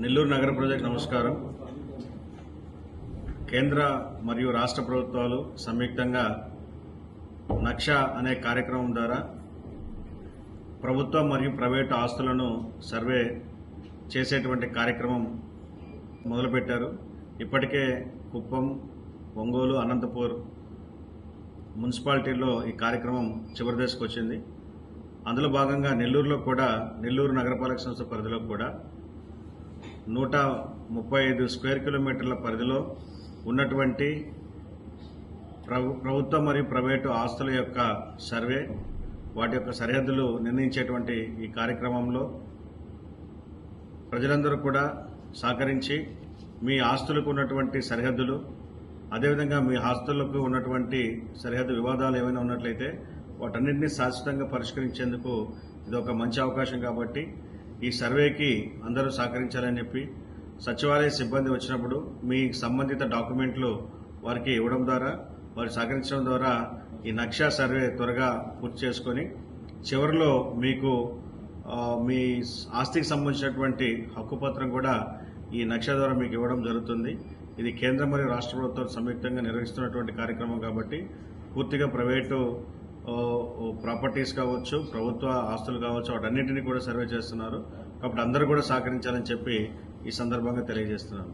నెల్లూరు నగర ప్రజలకు నమస్కారం. కేంద్ర మరియు రాష్ట్ర ప్రభుత్వాలు సంయుక్తంగా నక్ష అనే కార్యక్రమం ద్వారా ప్రభుత్వ మరియు ప్రైవేటు ఆస్తులను సర్వే చేసేటువంటి కార్యక్రమం మొదలుపెట్టారు. ఇప్పటికే కుప్పం ఒంగోలు అనంతపూర్ మున్సిపాలిటీలో ఈ కార్యక్రమం చివరి దశకు వచ్చింది. అందులో భాగంగా నెల్లూరులో కూడా నెల్లూరు నగరపాలక సంస్థ పరిధిలో కూడా నూట ముప్పై ఐదు స్క్వేర్ కిలోమీటర్ల పరిధిలో ఉన్నటువంటి ప్రభుత్వ మరియు ప్రైవేటు ఆస్తుల యొక్క సర్వే వాటి యొక్క సరిహద్దులు నిర్ణయించేటువంటి ఈ కార్యక్రమంలో ప్రజలందరూ కూడా సహకరించి మీ ఆస్తులకు ఉన్నటువంటి సరిహద్దులు అదేవిధంగా మీ ఆస్తులకు ఉన్నటువంటి సరిహద్దు వివాదాలు ఏమైనా ఉన్నట్లయితే వాటన్నింటినీ శాశ్వతంగా పరిష్కరించేందుకు ఇది ఒక మంచి అవకాశం కాబట్టి ఈ సర్వేకి అందరూ సహకరించాలని చెప్పి సచివాలయ సిబ్బంది వచ్చినప్పుడు మీ సంబంధిత డాక్యుమెంట్లు వారికి ఇవ్వడం ద్వారా వారు సహకరించడం ద్వారా ఈ నక్షా సర్వే త్వరగా పూర్తి చేసుకొని చివరిలో మీకు మీ ఆస్తికి సంబంధించినటువంటి హక్కుపత్రం కూడా ఈ నక్ష ద్వారా మీకు ఇవ్వడం జరుగుతుంది. ఇది కేంద్ర మరియు రాష్ట్ర ప్రభుత్వాలు సంయుక్తంగా నిర్వహిస్తున్నటువంటి కార్యక్రమం కాబట్టి పూర్తిగా ప్రైవేటు ప్రాపర్టీస్ కావచ్చు ప్రభుత్వ ఆస్తులు కావచ్చు వాటన్నింటినీ కూడా సర్వే చేస్తున్నారు. కాబట్టి అందరూ కూడా సహకరించాలని చెప్పి ఈ సందర్భంగా తెలియజేస్తున్నాను.